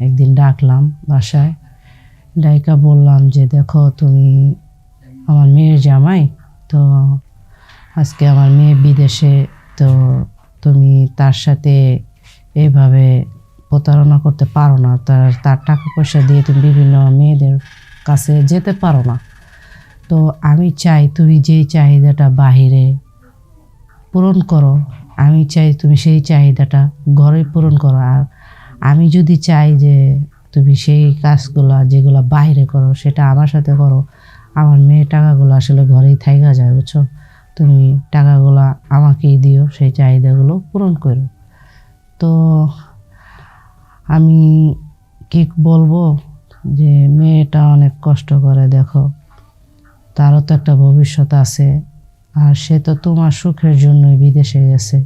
একদিন ডাকলাম বাসায়। ডাইকা বললাম যে, দেখো, তুমি আমার মেয়ের জামাই, তো আজকে আমার মেয়ে বিদেশে, তো তুমি তার সাথে এভাবে প্রতারণা করতে পারো না। তার তার টাকা পয়সা দিয়ে তুমি বিভিন্ন মেয়েদের কাছে যেতে পারো না। তো আমি চাই তুমি যেই চাহিদাটা বাহিরে পূরণ করো। আমি চাই তুমি সেই চাহিদাটা ঘরে পূরণ করো। আর আমি যদি চাই যে তুমি সেই কাজগুলো যেগুলো বাইরে করো, সেটা আমার সাথে করো, আমার মেয়ে টাকাগুলো আসলে ঘরেই থাইকা যায়, বুঝছ? তুমি টাকাগুলো আমাকেই দিও, সেই চাহিদাগুলো পূরণ করো। তো আমি কি বলব যে মেয়েটা অনেক কষ্ট করে, দেখো। তারও তো একটা ভবিষ্যৎ আছে, আর সে তো তোমার সুখের জন্যই বিদেশে গেছে।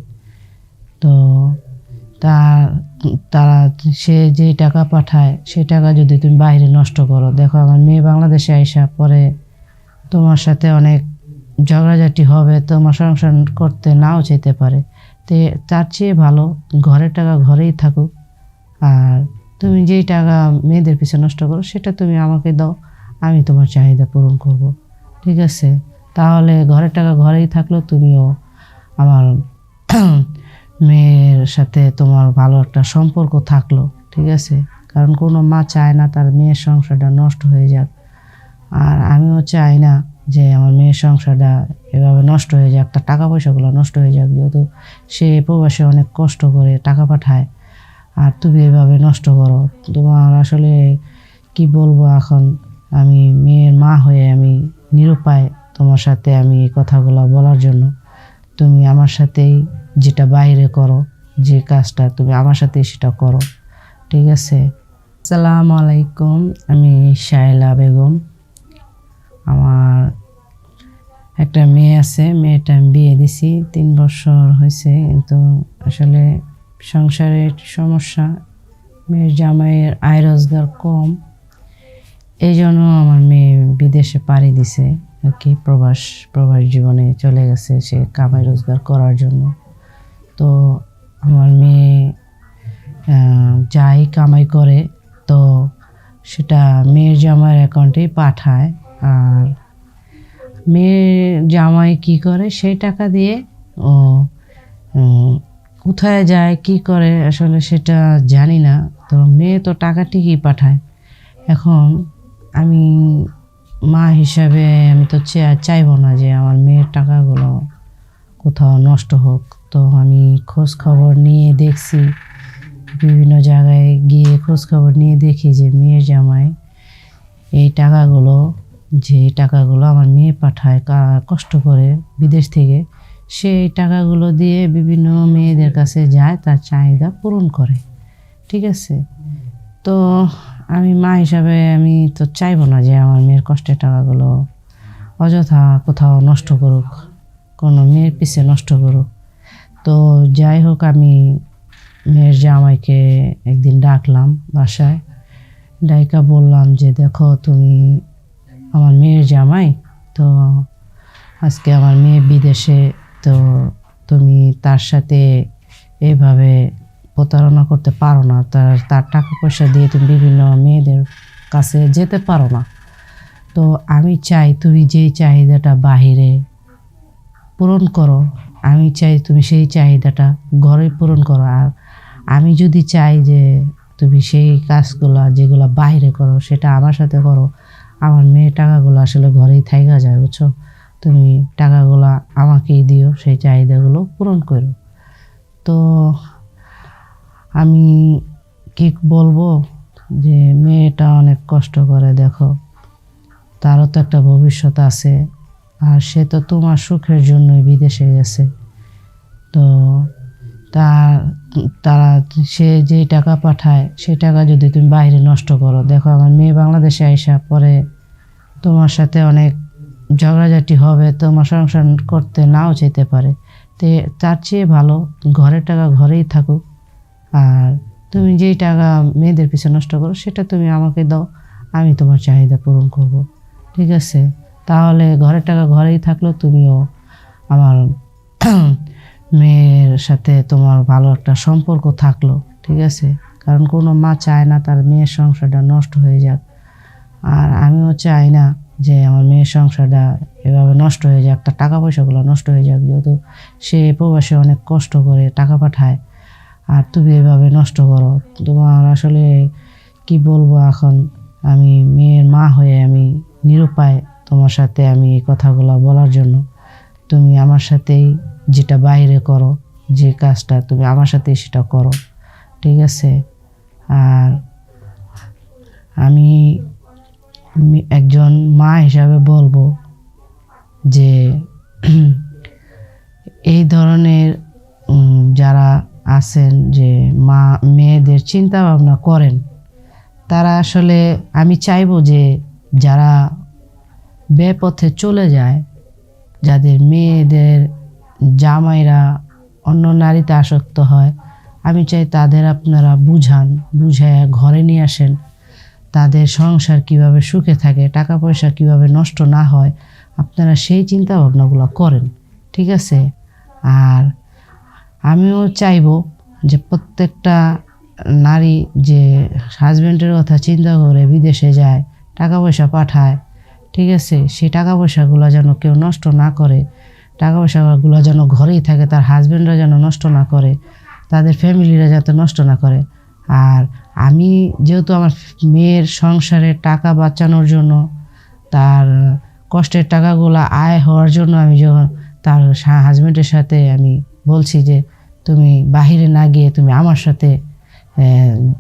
তো তার তারা সে যে টাকা পাঠায় সেই টাকা যদি তুমি বাইরে নষ্ট করো। দেখো, আমার মেয়ে বাংলাদেশে আইসা পরে তোমার সাথে অনেক ঝগড়াঝাটি হবে, তোমার সংসার করতে নাও চাইতে পারে। তে, তার চেয়ে ভালো ঘরের টাকা ঘরেই থাকুক। আর তুমি যেই টাকা মেয়েদের পিছনে নষ্ট করো, সেটা তুমি আমাকে দাও, আমি তোমার চাহিদা পূরণ করব। ঠিক আছে? তাহলে ঘরের টাকা ঘরেই থাকল তুমিও আমার মেয়ের সাথে তোমার ভালো একটা সম্পর্ক থাকল, ঠিক আছে? কারণ কোনো মা চায় না তার মেয়ের সংসারটা নষ্ট হয়ে যাক। আর আমিও চাই না যে আমার মেয়ের সংসারটা এভাবে নষ্ট হয়ে যাক, তার টাকা পয়সাগুলো নষ্ট হয়ে যাক, যেহেতু সে প্রবাসে অনেক কষ্ট করে টাকা পাঠায়। আর তুমি এভাবে নষ্ট করো। তোমার আসলে কি বলব এখন? আমি মেয়ের মা হয়ে আমি নিরুপায় তোমার সাথে আমি এই কথাগুলো বলার জন্য। তুমি আমার সাথেই যেটা বাইরে করো, যে কাজটা তুমি আমার সাথে সেটা করো। ঠিক আছে? আসসালামু আলাইকুম, আমি শায়লা বেগম। আমার একটা মেয়ে আছে, মেয়েটা আমি বিয়ে দিছি, তিন বছর হয়েছে, কিন্তু আসলে সংসারের সমস্যা। মেয়ের জামাইয়ের আয় রোজগার কম। এই জন্য আমার মেয়ে বিদেশে পাড়ি দিছে, আর কি প্রবাস প্রবাস জীবনে চলে গেছে সে কামাই রোজগার করার জন্য। তো আমার মেয়ে যাই কামাই করে, তো সেটা মেয়ের জামাইয়ের অ্যাকাউন্টেই পাঠায়। আর মেয়ের জামাই কি করে, সেই টাকা দিয়ে ও কোথায় যায়, কি করে, আসলে সেটা জানি না। তো মেয়ে তো টাকা ঠিকই পাঠায়। এখন আমি মা হিসাবে আমি তো চাইব না যে আমার মেয়ের টাকাগুলো কোথাও নষ্ট হোক। তো আমি খোঁজ খবর নিয়ে দেখছি। বিভিন্ন জায়গায় গিয়ে খোঁজ খবর নিয়ে দেখি যে মেয়ের জামাই এই টাকাগুলো, যে টাকাগুলো আমার মেয়ে পাঠায় কষ্ট করে বিদেশ থেকে, সেই টাকাগুলো দিয়ে বিভিন্ন মেয়েদের কাছে যায়, তার চাহিদা পূরণ করে। ঠিক আছে? তো আমি মা হিসাবে আমি তো চাইব না যে আমার মেয়ের কষ্টের টাকাগুলো অযথা কোথাও নষ্ট করুক, কোনো মেয়ের পিছে নষ্ট করুক। তো যাই হোক, আমি মেয়ের জামাইকে একদিন ডাকলাম বাসায়। ডাইকা বললাম যে, দেখো, তুমি আমার মেয়ের জামাই, তো আজকে আমার মেয়ে বিদেশে, তো তুমি তার সাথে এভাবে প্রতারণা করতে পারো না। তার তার টাকা পয়সা দিয়ে তুমি বিভিন্ন মেয়েদের কাছে যেতে পারো না। তো আমি চাই, তুমি যেই চাহিদাটা বাহিরে পূরণ করো আমি চাই তুমি সেই চাহিদাটা ঘরে পূরণ করো। আর আমি যদি চাই যে তুমি সেই কাজগুলো যেগুলো বাইরে করো, সেটা আমার সাথে করো, আমার মেয়ে টাকাগুলো আসলে ঘরেই থাইকা যায়, বুঝছ? তুমি টাকাগুলো আমাকেই দিও, সেই চাহিদাগুলো পূরণ করো। তো আমি কি বলব যে মেয়েটা অনেক কষ্ট করে, দেখো। তারও তো একটা ভবিষ্যৎ আছে। আর সে তো তোমার সুখের জন্যই বিদেশে গেছে। তো তার তারা সে যে টাকা পাঠায় সেই টাকা যদি তুমি বাইরে নষ্ট করো। দেখো, আমার মেয়ে বাংলাদেশে আইসা পরে তোমার সাথে অনেক ঝগড়াঝাটি হবে, তোমার সংসার করতে নাও চাইতে পারে। তে, তার চেয়ে ভালো ঘরের টাকা ঘরেই থাকুক। আর তুমি যেই টাকা মেয়েদের পিছনে নষ্ট করো, সেটা তুমি আমাকে দাও, আমি তোমার চাহিদা পূরণ করব। ঠিক আছে? তাহলে ঘরের টাকা ঘরেই থাকল, তুমিও আমার মেয়ের সাথে তোমার ভালো একটা সম্পর্ক থাকল, ঠিক আছে? কারণ কোনো মা চায় না তার মেয়ের সংসারটা নষ্ট হয়ে যাক। আর আমিও চাই না যে আমার মেয়ের সংসারটা এভাবে নষ্ট হয়ে যাক, তার টাকা পয়সাগুলো নষ্ট হয়ে যাক, যেহেতু সে প্রবাসে অনেক কষ্ট করে টাকা পাঠায়। আর তুমি এভাবে নষ্ট করো। তোমার আসলে কি বলব এখন? আমি মেয়ের মা হয়ে আমি নিরুপায় তোমার সাথে আমি এই কথাগুলো বলার জন্য তুমি আমার সাথেই যেটা বাইরে করো, যে কাজটা তুমি আমার সাথে সেটা করো, ঠিক আছে? আর আমি একজন মা হিসাবে বলব যে এই ধরনের যারা আছেন যে মা, মেয়েদের চিন্তা ভাবনা করেন, তারা আসলে আমি চাইব যে যারা বেপথে চলে যায়, যাদের মেয়েদের জামাইরা অন্য নারীতে আসক্ত হয়। আমি চাই তাদের আপনারা বুঝান বুঝায় ঘরে নিয়ে আসেন। তাদের সংসার কীভাবে সুখে থাকে টাকা পয়সা কীভাবে নষ্ট না হয়, আপনারা সেই চিন্তা ভাবনাগুলো করেন, ঠিক আছে? আর আমিও চাইব যে প্রত্যেকটা নারী যে হাজব্যান্ডের কথা চিন্তা করে বিদেশে যায় টাকা পয়সা পাঠায় ঠিক আছে? সেই টাকা পয়সাগুলো যেন কেউ নষ্ট না করে টাকা পয়সাগুলো যেন ঘরেই থাকে, তার হাজব্যান্ডরা যেন নষ্ট না করে, তাদের ফ্যামিলিরা যাতে নষ্ট না করে। আর আমি যেহেতু আমার মেয়ের সংসারে টাকা বাঁচানোর জন্য, তার কষ্টের টাকাগুলো আয় হওয়ার জন্য আমি যখন তার হাজব্যান্ডের সাথে আমি বলছি যে, তুমি বাহিরে না গিয়ে তুমি আমার সাথে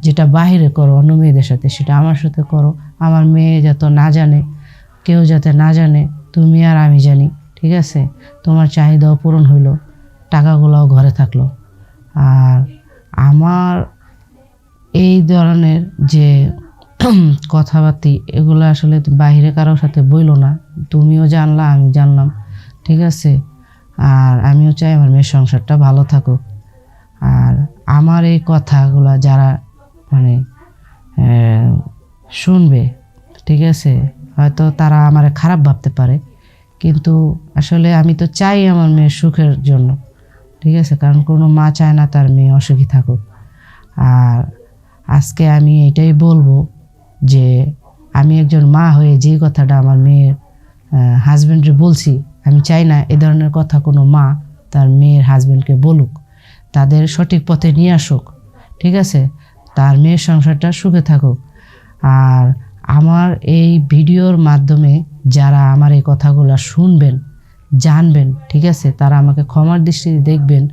যেটা বাহিরে করো, অন্য মেয়েদের সাথে, সেটা আমার সাথে করো, আমার মেয়ে যাতে না জানে কেউ যাতে না জানে, তুমি আর আমি জানি, ঠিক আছে? তোমার চাহিদাও পূরণ হইল, টাকাগুলোও ঘরে থাকল। আর আমার এই ধরনের যে কথাবার্তি, এগুলো আসলে বাইরে কারোর সাথে বইল না। তুমিও জানলা, আমি জানলাম, ঠিক আছে? আর আমিও চাই আমার মেয়ের সংসারটা ভালো থাকুক। আর আমার এই কথাগুলো যারা মানে শুনবে, ঠিক আছে? হয়তো তারা আমার খারাপ ভাবতে পারে। কিন্তু আসলে আমি তো চাই আমার মেয়ের সুখের জন্য, ঠিক আছে? কারণ কোনো মা চায় না তার মেয়ে অসুখী থাকুক। আর আজকে আমি এটাই বলব যে আমি একজন মা হয়ে যে কথাটা আমার মেয়ের হাজব্যান্ডে বলছি, আমি চাই না এ ধরনের কথা কোনো মা তার মেয়ের হাজব্যান্ডকে বলুক। তাদের সঠিক পথে নিয়ে আসুক, ঠিক আছে? তার মেয়ের সংসারটা সুখে থাকুক। আর আমার এই ভিডিওর মাধ্যমে যারা আমার এই কথাগুলো শুনবেন, জানবেন, ঠিক আছে, তারা আমাকে ক্ষমার দৃষ্টিতে দেখবেন,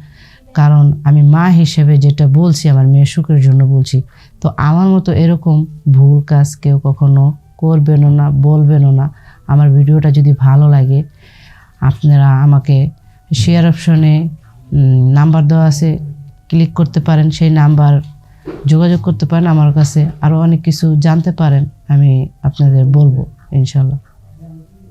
কারণ আমি মা হিসেবে যেটা বলছি, আমার মেয়ের সুখের জন্য বলছি, তো আমার মতো এরকম ভুল কাজ কেউ কখনো করবেনও না, বলবেনও না। আমার ভিডিওটা যদি ভালো লাগে, আপনারা আমাকে শেয়ার অপশনে নাম্বার দেওয়া আছে ক্লিক করতে পারেন, সেই নাম্বার যোগাযোগ করতে পারেন আমার কাছে আরও অনেক কিছু জানতে পারেন আমি আপনাদের বলব ইনশাল্লাহ